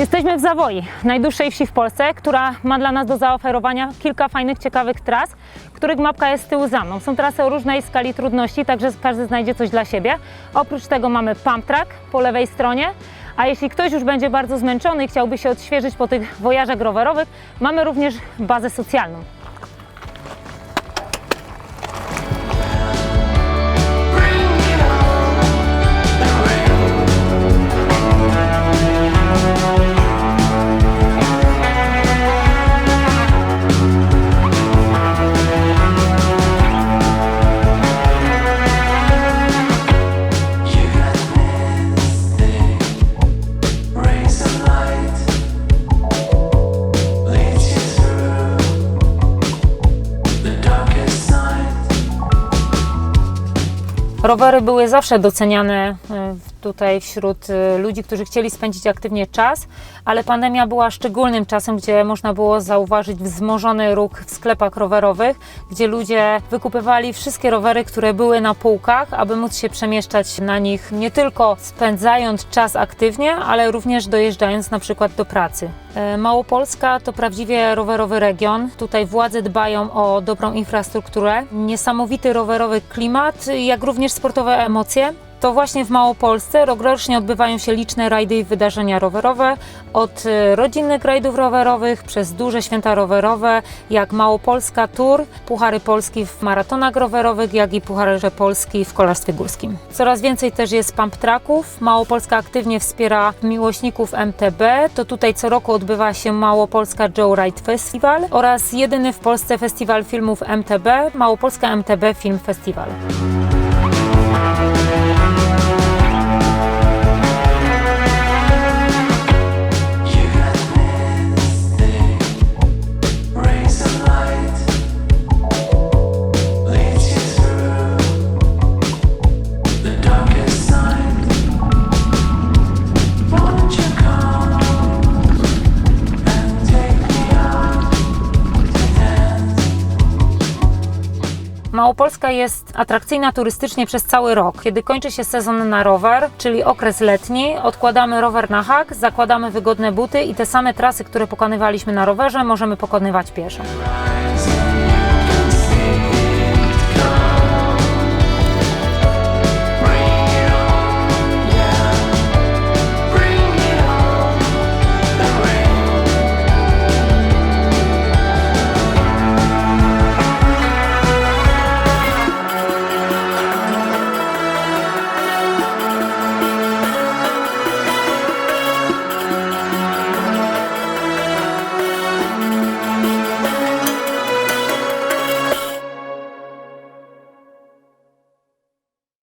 Jesteśmy w Zawoi, najdłuższej wsi w Polsce, która ma dla nas do zaoferowania kilka fajnych, ciekawych tras, których mapka jest z tyłu za mną. Są trasy o różnej skali trudności, także każdy znajdzie coś dla siebie. Oprócz tego mamy pump track po lewej stronie, a jeśli ktoś już będzie bardzo zmęczony i chciałby się odświeżyć po tych wojażach rowerowych, mamy również bazę socjalną. Rowery były zawsze doceniane e, tutaj wśród e, ludzi, którzy chcieli spędzić aktywnie czas, ale pandemia była szczególnym czasem, gdzie można było zauważyć wzmożony ruch w sklepach rowerowych, gdzie ludzie wykupywali wszystkie rowery, które były na półkach, aby móc się przemieszczać na nich nie tylko spędzając czas aktywnie, ale również dojeżdżając na przykład do pracy. E, Małopolska to prawdziwie rowerowy region. Tutaj władze dbają o dobrą infrastrukturę, niesamowity rowerowy klimat, jak również sportowe emocje. To właśnie w Małopolsce rokrocznie odbywają się liczne rajdy i wydarzenia rowerowe, od e, rodzinnych rajdów rowerowych przez duże święta rowerowe, jak Małopolska Tour, Puchary Polski w maratonach rowerowych, jak i Pucharze Polski w kolarstwie górskim. Coraz więcej też jest pump tracków. Małopolska aktywnie wspiera miłośników MTB. To tutaj co roku odbywa się Małopolska Joe Ride Festival oraz jedyny w Polsce festiwal filmów MTB, Małopolska MTB Film Festival. Małopolska jest atrakcyjna turystycznie przez cały rok. Kiedy kończy się sezon na rower, czyli okres letni, odkładamy rower na hak, zakładamy wygodne buty i te same trasy, które pokonywaliśmy na rowerze, możemy pokonywać pieszo.